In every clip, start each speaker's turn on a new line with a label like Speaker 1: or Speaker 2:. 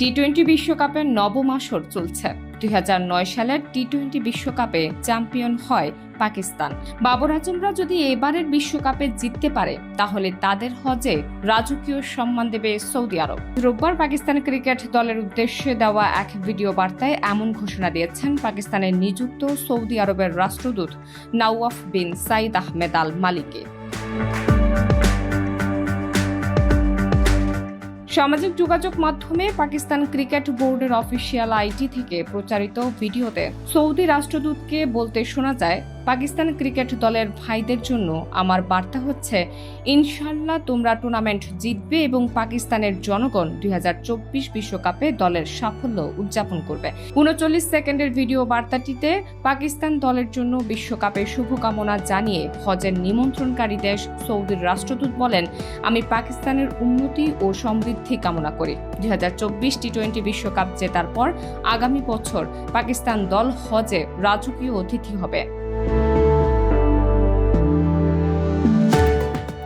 Speaker 1: T twenty বিশ্বকাপের নবম আসর চলছে। দুই হাজার নয় সালের টি টোয়েন্টি বিশ্বকাপে চ্যাম্পিয়ন হয় পাকিস্তান। বাবর আজমরা যদি এবারের বিশ্বকাপে জিততে পারে, তাহলে তাদের হজে রাজকীয় সম্মান দেবে সৌদি আরব। রোববার পাকিস্তান ক্রিকেট দলের উদ্দেশ্যে দেওয়া এক ভিডিও বার্তায় এমন ঘোষণা দিয়েছেন পাকিস্তানের নিযুক্ত সৌদি আরবের রাষ্ট্রদূত Nawaf bin Saeed Ahmed Al মালিকে। সামাজিক যোগাযোগ মাধ্যমে পাকিস্তান ক্রিকেট বোর্ডের অফিসিয়াল আইটি থেকে প্রচারিত ভিডিওতে সৌদি রাষ্ট্রদূতকে বলতে শোনা যায় পাকিস্তান ক্রিকেট দলের ভাইদের জন্য আমার বার্তা হচ্ছে ইনশাল্লাহ তোমরা টুর্নামেন্ট জিতবে এবং পাকিস্তানের জনগণ দুই বিশ্বকাপে দলের সাফল্য উদযাপন করবে। উনচল্লিশ সেকেন্ডের ভিডিও বার্তাটিতে পাকিস্তান দলের জন্য বিশ্বকাপে শুভকামনা জানিয়ে হজের নিমন্ত্রণকারী দেশ সৌদির রাষ্ট্রদূত বলেন, আমি পাকিস্তানের উন্নতি ও সমৃদ্ধি কামনা করি। দুই টি টোয়েন্টি বিশ্বকাপ জেতার পর আগামী বছর পাকিস্তান দল হজে রাজকীয় অতিথি হবে।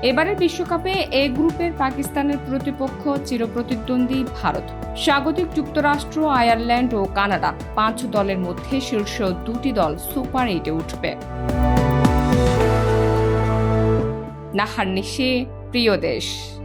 Speaker 1: এবারের বিশ্বকাপে এ গ্রুপের পাকিস্তানের প্রতিপক্ষ চিরপ্রতিদ্বন্দ্বী ভারত। স্বাগতিক যুক্তরাষ্ট্র, আয়ারল্যান্ড ও কানাডা পাঁচ দলের মধ্যে শীর্ষ দুটি দল সুপার এইটে উঠবে। নাহার নিশে, প্রিয় দেশ।